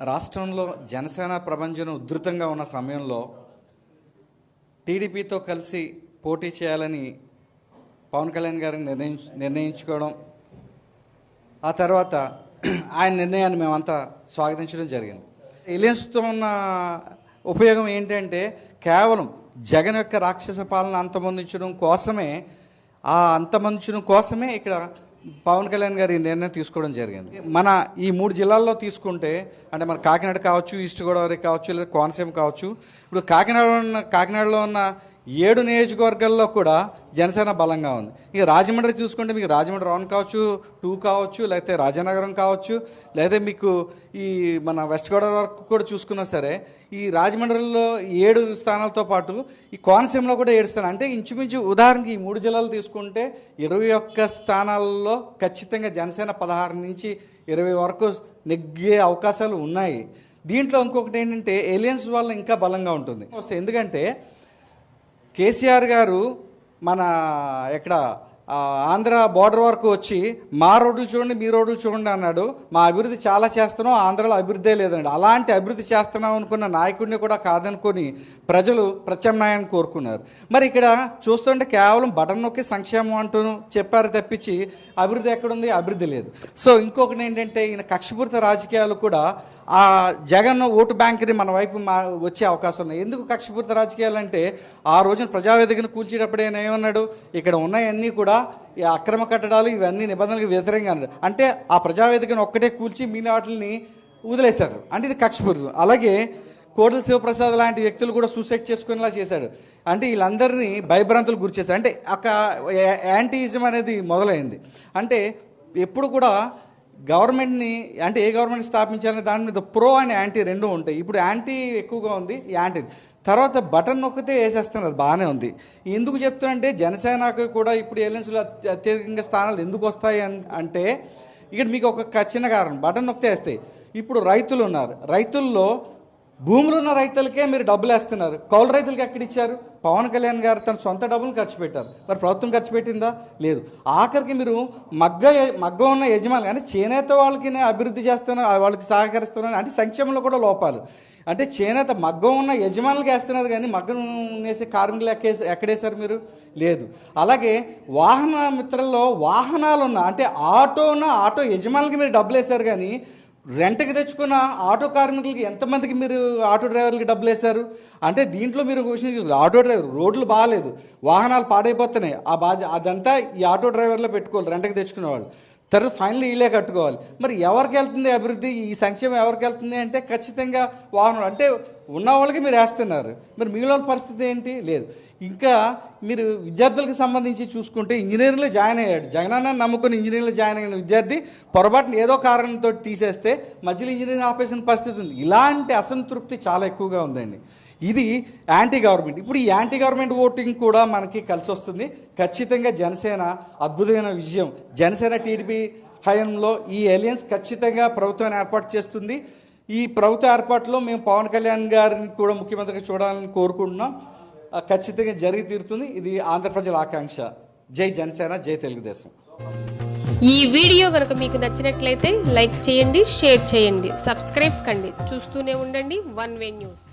రాష్ట్రంలో జనసేన ప్రభంజనం ఉధృతంగా ఉన్న సమయంలో టీడీపీతో కలిసి పోటీ చేయాలని పవన్ కళ్యాణ్ గారిని నిర్ణయించు నిర్ణయించుకోవడం ఆ తర్వాత ఆయన నిర్ణయాన్ని మేమంతా స్వాగతించడం జరిగింది. ఎలియన్స్తో ఉన్న ఉపయోగం ఏంటంటే కేవలం జగన్ యొక్క రాక్షస పాలన అంతమొందించడం కోసమే ఆ అంతమొందించడం కోసమే ఇక్కడ పవన్ కళ్యాణ్ గారు ఈ నిర్ణయం తీసుకోవడం జరిగింది. మన ఈ మూడు జిల్లాల్లో తీసుకుంటే అంటే మన కాకినాడ కావచ్చు ఈస్ట్ గోదావరి కావచ్చు లేదా కోనసీమ కావచ్చు ఇప్పుడు కాకినాడలో ఉన్న కాకినాడలో ఉన్న ఏడు నియోజకవర్గాల్లో కూడా జనసేన బలంగా ఉంది. ఇక రాజమండ్రి చూసుకుంటే మీకు రాజమండ్రి రౌండ్ కావచ్చు టూ కావచ్చు లేకపోతే రాజానగరం కావచ్చు లేదా మీకు ఈ మన వెస్ట్ గోదావరి వరకు కూడా చూసుకున్నా సరే ఈ రాజమండ్రిలో ఏడు స్థానాలతో పాటు ఈ కోనసీమలో కూడా ఏడు స్థానాలు. అంటే ఇంచుమించు ఉదాహరణకి ఈ మూడు జిల్లాలు తీసుకుంటే ఇరవై ఒక్క స్థానాల్లో ఖచ్చితంగా జనసేన పదహారు నుంచి ఇరవై వరకు నెగ్గే అవకాశాలు ఉన్నాయి. దీంట్లో ఇంకొకటి ఏంటంటే ఏలియన్స్ వల్ల ఇంకా బలంగా ఉంటుంది. ఎందుకంటే కేసీఆర్ గారు మన ఎక్కడ ఆంధ్ర బార్డర్ వరకు వచ్చి మా రోడ్లు చూడండి మీ రోడ్లు చూడండి అన్నాడు. మా అభివృద్ధి చాలా చేస్తున్నాం ఆంధ్రలో అభివృద్ధే లేదండి అలాంటి అభివృద్ధి చేస్తున్నాం అనుకున్న నాయకుడిని కూడా కాదనుకొని ప్రజలు ప్రత్యామ్నాయాన్ని కోరుకున్నారు. మరి ఇక్కడ చూస్తుంటే కేవలం బటన్ నొక్కి సంక్షేమం అంటూ చెప్పారు తప్పించి అభివృద్ధి ఎక్కడుంది? అభివృద్ధి లేదు. సో ఇంకొకటి ఏంటంటే ఈయన కక్షపూరిత రాజకీయాలు కూడా ఆ జగన్ ఓటు బ్యాంక్ని మన వైపు మా వచ్చే అవకాశం ఉన్నాయి ఎందుకు కక్షపూరిత రాజకీయాలు అంటే ఆ రోజున ప్రజావేదికను కూల్చేటప్పుడు ఆయన ఏమన్నాడు? ఇక్కడ ఉన్నాయన్నీ కూడా ఈ అక్రమ కట్టడాలు ఇవన్నీ నిబంధనలకు వ్యతిరేకంగా అన్నాడు. అంటే ఆ ప్రజావేదికను ఒక్కటే కూల్చి మిగిలిన వాటిని వదిలేశారు. అంటే ఇది కక్షపూరితం. అలాగే కోడల శివప్రసాద్ లాంటి వ్యక్తులు కూడా సూసైడ్ చేసుకునేలా చేశాడు. అంటే వీళ్ళందరినీ భయభ్రాంతులు గురి చేశారు. అంటే అక్క యాంటీయిజం అనేది మొదలైంది. అంటే ఎప్పుడు కూడా గవర్నమెంట్ని అంటే ఏ గవర్నమెంట్ స్థాపించాలనే దాని మీద ప్రో అండ్ యాంటీ రెండు ఉంటాయి. ఇప్పుడు యాంటీ ఎక్కువగా ఉంది యాంటీ. తర్వాత బటన్ నొక్కితే వేసేస్తున్నారు బాగానే ఉంది. ఎందుకు చెప్తానంటే జనసేనకు కూడా ఇప్పుడు ఏలియన్స్లో అత్యధికంగా స్థానాలు ఎందుకు వస్తాయి అంటే ఇక్కడ మీకు ఒక చిన్న కారణం. బటన్ నొక్కితే వేస్తాయి. ఇప్పుడు రైతులు ఉన్నారు. రైతుల్లో భూములు ఉన్న రైతులకే మీరు డబ్బులు వేస్తున్నారు. కౌలు రైతులకి ఎక్కడ ఇచ్చారు? పవన్ కళ్యాణ్ గారు తన సొంత డబ్బులు ఖర్చు పెట్టారు. మరి ప్రభుత్వం ఖర్చు పెట్టిందా? లేదు. ఆఖరికి మీరు మగ్గ మగ్గ ఉన్న యజమాని అంటే చేనేత వాళ్ళకి అభివృద్ధి చేస్తున్నారు వాళ్ళకి సహకరిస్తున్నాను అంటే సంక్షేమంలో కూడా లోపాలు. అంటే చేనేత మగ్గం ఉన్న యజమానులకు వేస్తున్నారు కానీ మగ్గం వేసే కార్మికులు ఎక్కే ఎక్కడేశారు మీరు? లేదు. అలాగే వాహన మిత్రల్లో వాహనాలు ఉన్న అంటే ఆటో ఉన్న ఆటో యజమానులకి మీరు డబ్బులు వేశారు కానీ రెంట్కి తెచ్చుకున్న ఆటో కార్మికులకి ఎంతమందికి మీరు ఆటో డ్రైవర్లకి డబ్బులు వేశారు? అంటే దీంట్లో మీరు ఒక విషయం ఆటో డ్రైవర్ రోడ్లు బాగాలేదు వాహనాలు పాడైపోతున్నాయి. ఆ బాధ్య అదంతా ఈ ఆటో డ్రైవర్లో పెట్టుకోవాలి రెంట్కి తెచ్చుకునే వాళ్ళు తర్వాత ఫైనల్ వీళ్ళే కట్టుకోవాలి. మరి ఎవరికి వెళ్తుంది అభివృద్ధి? ఈ సంక్షేమం ఎవరికి వెళ్తుంది అంటే ఖచ్చితంగా వాహనం అంటే ఉన్న వాళ్ళకి మీరు వేస్తున్నారు. మరి మిగిలిన పరిస్థితి ఏంటి? లేదు. ఇంకా మీరు విద్యార్థులకు సంబంధించి చూసుకుంటే ఇంజనీరింగ్లో జాయిన్ అయ్యాడు జగనన్న నమ్ముకుని ఇంజనీరింగ్లో జాయిన్ అయిన విద్యార్థి పొరపాటున ఏదో కారణంతో తీసేస్తే మధ్యలో ఇంజనీరింగ్ ఆపేసిన పరిస్థితి ఉంది. ఇలాంటి అసంతృప్తి చాలా ఎక్కువగా ఉందండి. ఇది యాంటీ గవర్నమెంట్ ఇప్పుడు ఈ యాంటీ గవర్నమెంట్ ఓటింగ్ కూడా మనకి కలిసి వస్తుంది. ఖచ్చితంగా జనసేన అద్భుతమైన విజయం. జనసేన టీడీపీ హయంలో ఈ ఎలియన్స్ ఖచ్చితంగా ప్రభుత్వాన్ని ఏర్పాటు చేస్తుంది. ఈ ప్రభుత్వ ఏర్పాటులో మేము పవన్ కళ్యాణ్ గారిని కూడా ముఖ్యమంత్రిగా చూడాలని కోరుకుంటున్నాం. ఖచ్చితంగా జరిగి తీరుతుంది. ఇది ఆంధ్ర ప్రజల ఆకాంక్ష. జై జనసేన జై తెలుగుదేశం. ఈ వీడియో కనుక మీకు నచ్చినట్లయితే లైక్ చేయండి షేర్ చేయండి సబ్స్క్రైబ్ కండి. చూస్తూనే ఉండండి వన్ వే న్యూస్.